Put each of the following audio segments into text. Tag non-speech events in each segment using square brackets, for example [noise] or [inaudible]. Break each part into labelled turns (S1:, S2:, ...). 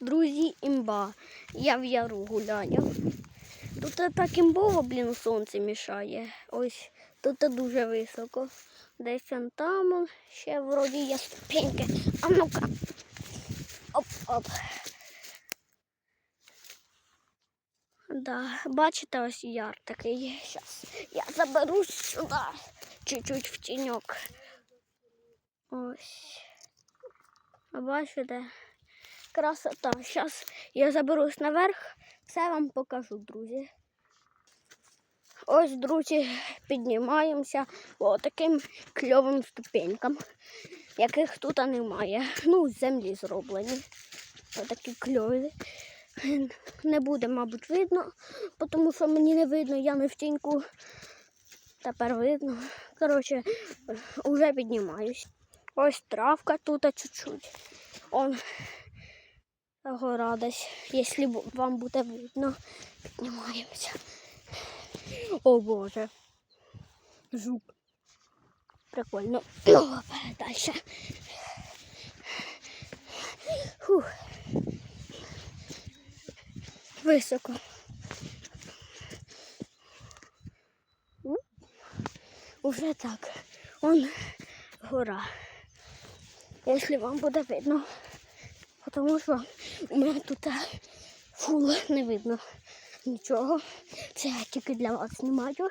S1: Друзі, імба. Я в яру гуляю. Тут так імбово, блін, сонце мішає. Ось тут дуже високо. Десь он там ще вроді є ступеньки. А ну-ка. Оп-оп. Да, бачите, ось яр такий. є. Зараз я заберусь сюди. Чуть-чуть в тіньок. Ось. Бачите? Красота. Зараз я заберусь наверх, все вам покажу, друзі. Ось, друзі, піднімаємося по таким кльовим ступенькам, яких тут немає. Ну, з землі зроблені. Отакі кльові. Не буде, мабуть, видно, тому що мені не видно, я не в тіньку. Тепер видно. Коротше, вже піднімаюсь. Ось травка тут чуть-чуть. Гора десь, якщо вам буде видно, піднімаємося. О Боже. Жук. Прикольно. О, дальше. Фух. Високо. Уже так. Он гора. Якщо вам буде видно. Тому що у мене тут фул не видно нічого. Це я тільки для вас знімаю.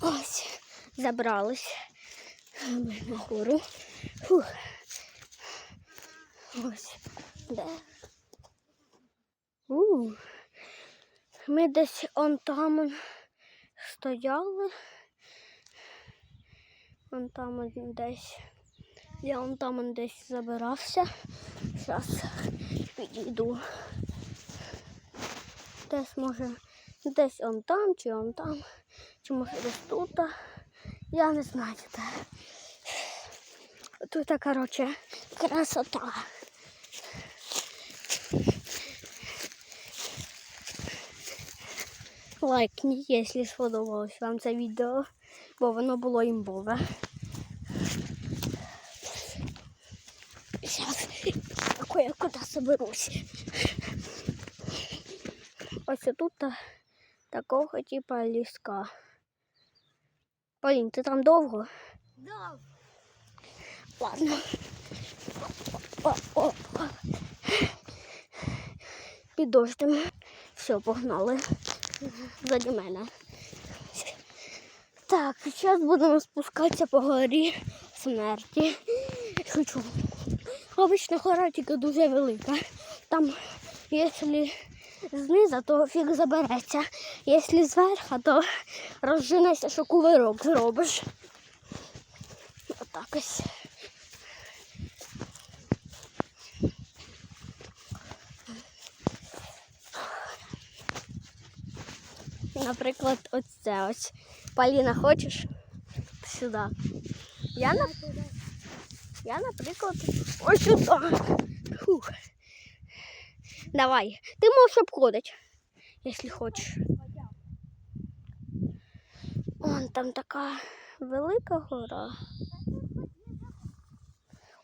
S1: Ось, забрались ми на гору. Фух. Ось, де. У. Ми десь он там стояли. Вон там десь. Я вон там десь забирався. Зараз підійду. Десь може, десь он там, чи он там, чи може десь тут. Я не знаю де. Тут, коротше, красота. Лайкніть, якщо сподобалось вам це відео, бо воно було імбове. Зараз я куди соберусь. Ось тут такого типа ліска. Полін, ти там довго?
S2: Да.
S1: Ладно. О, о, о. Під дощем. Все, погнали. Заді мене. Так, зараз будемо спускатися по горі смерті. Шучу. Обична гора тільки дуже велика. Там, якщо знизу, то фіг забереться. Якщо зверху, то розженешся, що кувирок зробиш. Отак ось. Наприклад, ось це ось. Поліна, хочеш? Сюди. Я, на... Я, наприклад, ось сюди. Фух. Давай. Ти можеш обходити, якщо хочеш. Вон там така велика гора.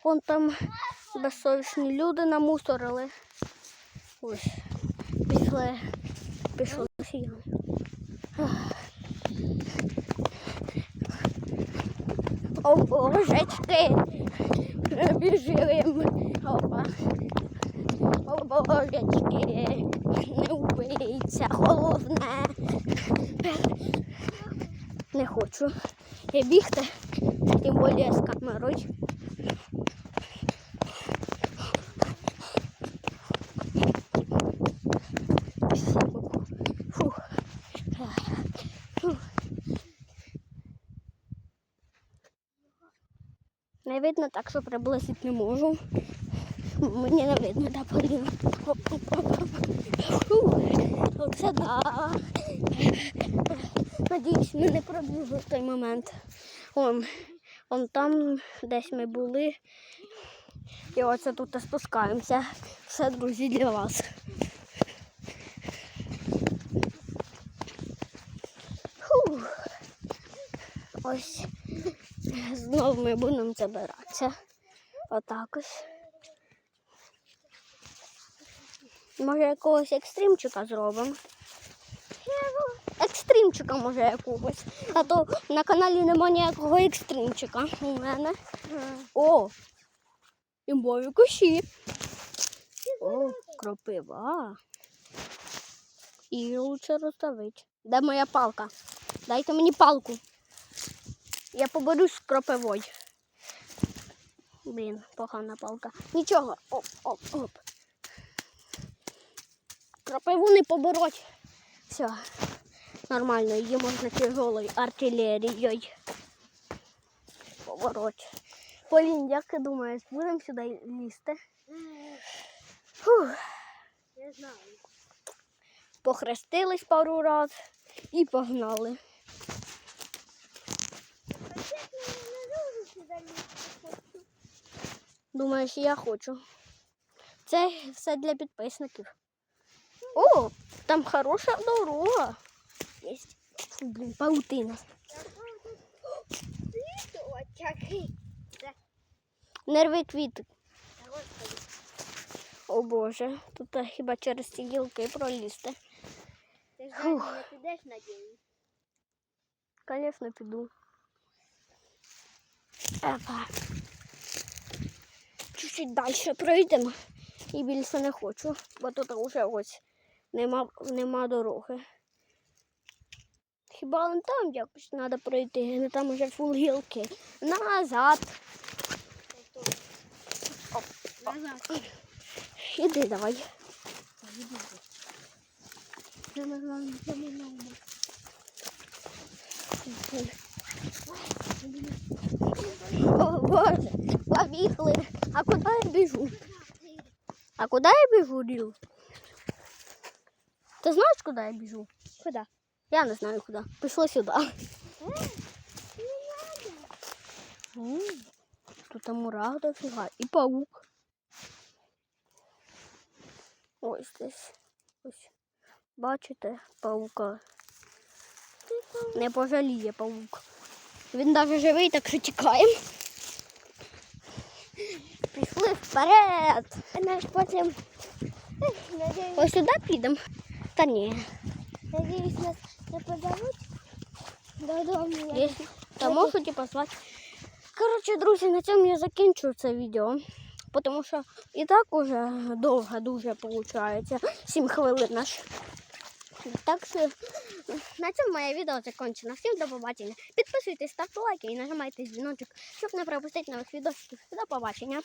S1: Вон там безсовісні люди намусорили. Ось. Пішли. Пішли росіяни. О, божечки. Біжимо. Опа. О, божечки. Не вбийся, головне. Не хочу. Я бігти, тим більше з камерою. Не видно так, що приблизити не можу. Мені не видно, де Поліна. Оце да. Надіюсь, ми не пробігли в той момент. Он, он там десь ми були. І оце тут спускаємося. Все, друзі, для вас. Фух. Ось [laughs] знову ми будемо забиратися. Отак ось. Може якогось екстримчика зробимо. Екстримчика може якогось. А то на каналі нема ніякого екстримчика у мене. О! Імбові кущі. О, кропива. І лучше розставити. Де моя палка? Дайте мені палку. Я поборюсь з кропивою. Блін, погана палка. Нічого. Оп, оп, оп. Кропиву не побороть. Все. Нормально, її можна тяжелою артилерією побороть. Полін, як ти думаєш, будемо сюди лізти? Фух.
S2: Не знаю.
S1: Похрестились пару раз і погнали.
S2: Чесно, я не дуже.
S1: Думаєш, я хочу. Це все для підписників. О, там хороша дорога. Є. Фу, блін, паутина.
S2: Який.
S1: Квіти. О Боже, тут хіба через ці гілки пролізти.
S2: Ти ж не підеш, надіюсь.
S1: Звісно, піду. Опа. Чуть-чуть далі пройдемо. І більше не хочу, бо тут вже ось нема, нема дороги. Хіба вон там якось треба пройти, не там вже фул гілки. Назад.
S2: Назад.
S1: Іди давай.
S2: Саме
S1: О, Боже, побігли. А куди я біжу? А куди я біжу, Ріл? Ти знаєш, куди я біжу?
S2: Куди?
S1: Я не знаю куди. Пішли сюди. Тут там мурах дофіга. І паук. Ось десь. Ось. Бачите, паука. Не пожаліє паук. Він навіть живий, так що тікаємо. Пішли вперед.
S2: Наш потім. Надіюсь,
S1: Ось сюди підемо. Та ні.
S2: надіюсь, нас не позовуть додому.
S1: Та можу типу звати. Коротше, друзі, на цьому я закінчую це відео. Тому що і так уже довго дуже виходить. 7 хвилин аж. Так що на цьому моє відео закінчено. Всім до побачення. Підписуйтесь, ставте лайки і нажимайте дзвіночок, щоб не пропустити нових відео. До побачення.